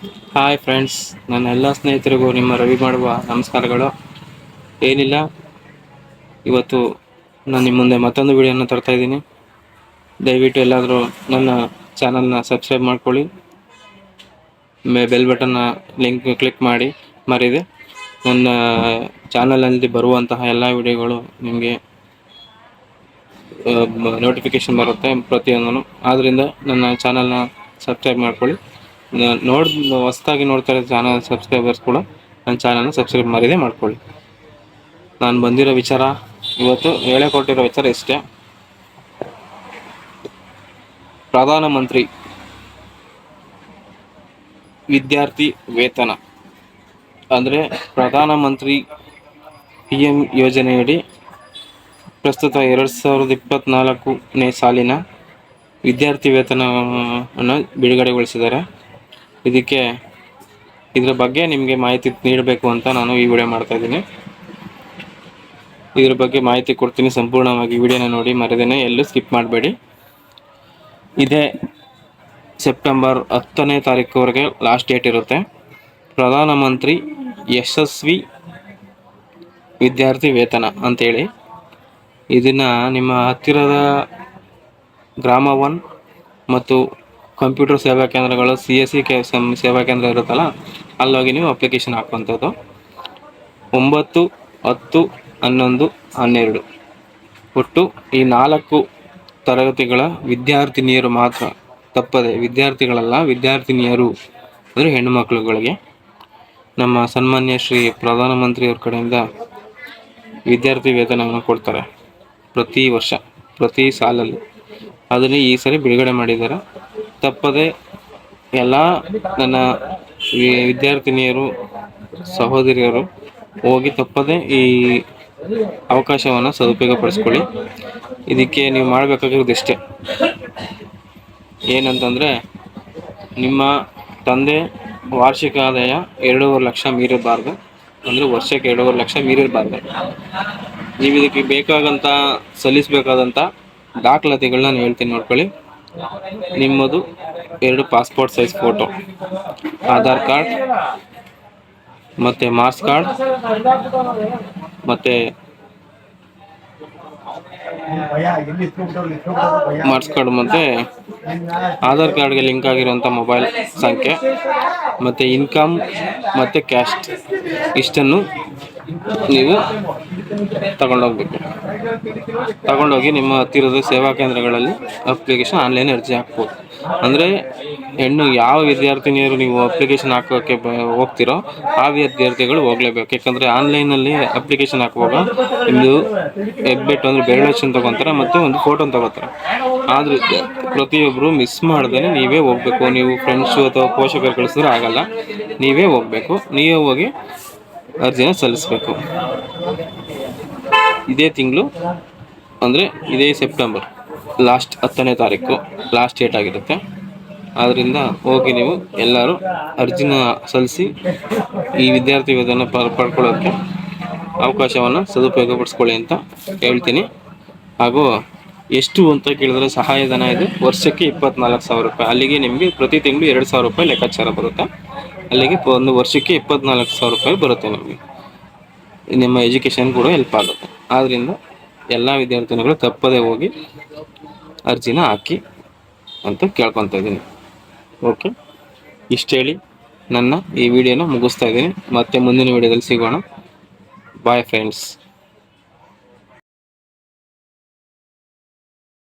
Hi friends ನನ್ನ ಎಲ್ಲ ಸ್ನೇಹಿತರಿಗೂ ನಿಮ್ಮ ರವಿ ಮಾಡುವ ನಮಸ್ಕಾರಗಳು. ಏನಿಲ್ಲ, ಇವತ್ತು ನಾನು ನಿಮ್ಮ ಮುಂದೆ ಮತ್ತೊಂದು ವಿಡಿಯೋನ ತರ್ತಾ ಇದ್ದೀನಿ. ದಯವಿಟ್ಟು ಎಲ್ಲಾದರೂ ನನ್ನ ಚಾನಲ್ನ ಸಬ್ಸ್ಕ್ರೈಬ್ ಮಾಡ್ಕೊಳ್ಳಿ. ಮೇ ಬೆಲ್ ಬಟನ್ನ ಲಿಂಕ್ ಕ್ಲಿಕ್ ಮಾಡಿ ಮರಿದೆ ನನ್ನ ಚಾನಲಲ್ಲಿ ಬರುವಂತಹ ಎಲ್ಲ ವಿಡಿಯೋಗಳು ನಿಮಗೆ ನೋಟಿಫಿಕೇಶನ್ ಬರುತ್ತೆ ಪ್ರತಿಯೊಂದನ್ನು. ಆದ್ದರಿಂದ ನನ್ನ ಚಾನಲ್ನ ಸಬ್ಸ್ಕ್ರೈಬ್ ಮಾಡ್ಕೊಳ್ಳಿ. ನೋಡ್ ಹೊಸ್ದಾಗಿ ನೋಡ್ತಾ ಇರೋ ಚಾನಲ್ ಸಬ್ಸ್ಕ್ರೈಬರ್ಸ್ ಕೂಡ ನನ್ನ ಚಾನಲ್ನ ಸಬ್ಸ್ಕ್ರೈಬ್ ಮಾಡಿದೆ ಮಾಡ್ಕೊಳ್ಳಿ. ನಾನು ಬಂದಿರೋ ವಿಚಾರ ಇವತ್ತು ಹೇಳಿಕೊಟ್ಟಿರೋ ವಿಚಾರ ಇಷ್ಟೇ. ಪ್ರಧಾನಮಂತ್ರಿ ವಿದ್ಯಾರ್ಥಿ ವೇತನ. ಅಂದರೆ ಪ್ರಧಾನಮಂತ್ರಿ ಪಿ ಎಂ ಯೋಜನೆಯಡಿ ಪ್ರಸ್ತುತ ಎರಡು ಸಾವಿರದ ಇಪ್ಪತ್ತ್ನಾಲ್ಕನೇ ಸಾಲಿನ ವಿದ್ಯಾರ್ಥಿ ವೇತನವನ್ನು ಬಿಡುಗಡೆಗೊಳಿಸಿದ್ದಾರೆ. ಇದಕ್ಕೆ ಇದರ ಬಗ್ಗೆ ನಿಮಗೆ ಮಾಹಿತಿ ನೀಡಬೇಕು ಅಂತ ನಾನು ಈ ವಿಡಿಯೋ ಮಾಡ್ತಾ ಇದ್ದೀನಿ. ಇದ್ರ ಬಗ್ಗೆ ಮಾಹಿತಿ ಕೊಡ್ತೀನಿ ಸಂಪೂರ್ಣವಾಗಿ ವಿಡಿಯೋನ ನೋಡಿ, ಮರದೇನೆ ಎಲ್ಲೂ ಸ್ಕಿಪ್ ಮಾಡಬೇಡಿ. ಇದೇ ಸೆಪ್ಟೆಂಬರ್ ಹತ್ತನೇ ತಾರೀಕುವರೆಗೆ ಲಾಸ್ಟ್ ಡೇಟ್ ಇರುತ್ತೆ. ಪ್ರಧಾನಮಂತ್ರಿ ಯಶಸ್ವಿ ವಿದ್ಯಾರ್ಥಿ ವೇತನ ಅಂತೇಳಿ. ಇದನ್ನು ನಿಮ್ಮ ಹತ್ತಿರದ ಗ್ರಾಮ ಒನ್ ಮತ್ತು ಕಂಪ್ಯೂಟರ್ ಸೇವಾ ಕೇಂದ್ರಗಳು ಸಿ ಎಸ್ ಸಿ ಕೆ ಸೇವಾ ಕೇಂದ್ರ ಇರುತ್ತಲ್ಲ, ಅಲ್ಲೋಗಿ ನೀವು ಅಪ್ಲಿಕೇಶನ್ ಹಾಕುವಂಥದ್ದು ಒಂಬತ್ತು, ಹತ್ತು, ಹನ್ನೊಂದು, ಹನ್ನೆರಡು. ಒಟ್ಟು ಈ ನಾಲ್ಕು ತರಗತಿಗಳ ವಿದ್ಯಾರ್ಥಿನಿಯರು ಮಾತ್ರ, ತಪ್ಪದೆ ವಿದ್ಯಾರ್ಥಿಗಳಲ್ಲ, ವಿದ್ಯಾರ್ಥಿನಿಯರು ಅಂದರೆ ಹೆಣ್ಣು ಮಕ್ಕಳುಗಳಿಗೆ. ನಮ್ಮ ಸನ್ಮಾನ್ಯ ಶ್ರೀ ಪ್ರಧಾನಮಂತ್ರಿಯವ್ರ ಕಡೆಯಿಂದ ವಿದ್ಯಾರ್ಥಿ ವೇತನವನ್ನು ಕೊಡ್ತಾರೆ. ಪ್ರತಿ ವರ್ಷ, ಪ್ರತಿ ಸಾಲಲ್ಲಿ. ಅದನ್ನು ಈ ಸರಿ ಬಿಡುಗಡೆ ಮಾಡಿದ್ದಾರೆ. ತಪ್ಪದೆ ಎಲ್ಲ ನನ್ನ ವಿದ್ಯಾರ್ಥಿನಿಯರು, ಸಹೋದರಿಯರು ಹೋಗಿ ತಪ್ಪದೆ ಈ ಅವಕಾಶವನ್ನು ಸದುಪಯೋಗಪಡಿಸ್ಕೊಳ್ಳಿ. ಇದಕ್ಕೆ ನೀವು ಮಾಡಬೇಕಾಗಿರೋದು ಇಷ್ಟೇ. ಏನಂತಂದರೆ, ನಿಮ್ಮ ತಂದೆ ವಾರ್ಷಿಕ ಆದಾಯ ಎರಡೂವರೆ ಲಕ್ಷ ಮೀರಿರಬಾರ್ದು. ಅಂದರೆ ವರ್ಷಕ್ಕೆ ಎರಡೂವರೆ ಲಕ್ಷ ಮೀರಿರಬಾರ್ದು. ನೀವು ಇದಕ್ಕೆ ಬೇಕಾದಂಥ ಸಲ್ಲಿಸಬೇಕಾದಂಥ ದಾಖಲಾತಿಗಳನ್ನ ನಾನು ಹೇಳ್ತೀನಿ, ನೋಡ್ಕೊಳ್ಳಿ. ನಿಮ್ಮದು ಎರಡು passport size photo. Aadhaar card, ಮತ್ತು ಮಾರ್ಕ್ಸ್ ಕಾರ್ಡ್, ಮತ್ತು ಮಾರ್ಕ್ಸ್ ಕಾರ್ಡ್ ಮತ್ತು ಆಧಾರ್ ಕಾರ್ಡ್ಗೆ ಲಿಂಕ್ ಆಗಿರುವಂಥ ಮೊಬೈಲ್ ಸಂಖ್ಯೆ, ಮತ್ತು ಇನ್ಕಮ್, ಮತ್ತು ಕ್ಯಾಸ್ಟ್. ಇಷ್ಟನ್ನು ನೀವು ತಗೊಂಡೋಗ್ಬೇಕು. ತಗೊಂಡೋಗಿ ನಿಮ್ಮ ಹತ್ತಿರದ ಸೇವಾ ಕೇಂದ್ರಗಳಲ್ಲಿ ಅಪ್ಲಿಕೇಶನ್ ಆನ್ಲೈನ್ ಅರ್ಜಿ ಹಾಕ್ಬೋದು. ಅಂದರೆ ಹೆಣ್ಣು ಯಾವ ವಿದ್ಯಾರ್ಥಿನಿಯರು ನೀವು ಅಪ್ಲಿಕೇಶನ್ ಹಾಕೋಕ್ಕೆ ಹೋಗ್ತಿರೋ ಆ ವಿದ್ಯಾರ್ಥಿಗಳು ಹೋಗ್ಲೇಬೇಕು. ಯಾಕಂದರೆ ಆನ್ಲೈನಲ್ಲಿ ಅಪ್ಲಿಕೇಶನ್ ಹಾಕುವಾಗ ನಿಮ್ಮದು ಹೆಬ್ಬೆಟ್ಟು ಅಂದರೆ ಬೆರಳಚ್ಚನ್ನು ತೊಗೊತಾರೆ ಮತ್ತು ಒಂದು ಫೋಟೋನ ತಗೋತಾರೆ. ಆದರೆ ಪ್ರತಿಯೊಬ್ಬರು ಮಿಸ್ ಮಾಡದೇ ನೀವೇ ಹೋಗ್ಬೇಕು. ನೀವು ಫ್ರೆಂಡ್ಸು ಅಥವಾ ಪೋಷಕರು ಕಳಿಸಿದ್ರೆ ಆಗಲ್ಲ. ನೀವೇ ಹೋಗ್ಬೇಕು. ನೀವೇ ಹೋಗಿ ಅರ್ಜಿನ ಸಲ್ಲಿಸಬೇಕು. ಇದೇ ತಿಂಗಳು ಅಂದರೆ ಇದೇ ಸೆಪ್ಟೆಂಬರ್, ಲಾಸ್ಟ್ ಹತ್ತನೇ ತಾರೀಕು, ಲಾಸ್ಟ್ ಡೇಟ್ ಆಗಿರುತ್ತೆ. ಆದ್ದರಿಂದ ಹೋಗಿ ನೀವು ಎಲ್ಲರೂ ಅರ್ಜಿನ ಸಲ್ಲಿಸಿ ಈ ವಿದ್ಯಾರ್ಥಿ ವೇತನ ಪಡ್ಕೊಳ್ಳೋಕ್ಕೆ ಅವಕಾಶವನ್ನು ಸದುಪಯೋಗಪಡಿಸ್ಕೊಳ್ಳಿ ಅಂತ ಹೇಳ್ತೀನಿ. ಹಾಗೂ ಎಷ್ಟು ಅಂತ ಕೇಳಿದ್ರೆ ಸಹಾಯಧನ ಇದು. ವರ್ಷಕ್ಕೆ ಇಪ್ಪತ್ನಾಲ್ಕು ಸಾವಿರ ರೂಪಾಯಿ. ಅಲ್ಲಿಗೆ ನಿಮಗೆ ಪ್ರತಿ ತಿಂಗಳು ಎರಡು ಸಾವಿರ ರೂಪಾಯಿ ಲೆಕ್ಕಾಚಾರ ಬರುತ್ತೆ. ಅಲ್ಲಿಗೆ ಒಂದು ವರ್ಷಕ್ಕೆ ಇಪ್ಪತ್ನಾಲ್ಕು ಸಾವಿರ ರೂಪಾಯಿ ಬರುತ್ತೆ ನಿಮಗೆ. ನಿಮ್ಮ ಎಜುಕೇಷನ್ ಕೂಡ ಹೆಲ್ಪ್ ಆಗುತ್ತೆ. ಆದ್ದರಿಂದ ಎಲ್ಲ ವಿದ್ಯಾರ್ಥಿನಿಗಳು ತಪ್ಪದೇ ಹೋಗಿ ಅರ್ಜಿನ ಹಾಕಿ ಅಂತ ಕೇಳ್ಕೊತಾ ಇದ್ದೀನಿ. ಓಕೆ ಇಷ್ಟು ಹೇಳಿ. ನನ್ನ ಈ ವಿಡಿಯೋನ ಮುಗಿಸ್ತಾ ಇದ್ದೀನಿ. ಮತ್ತೆ ಮುಂದಿನ ವಿಡಿಯೋದಲ್ಲಿ ಸಿಗೋಣ. Bye friends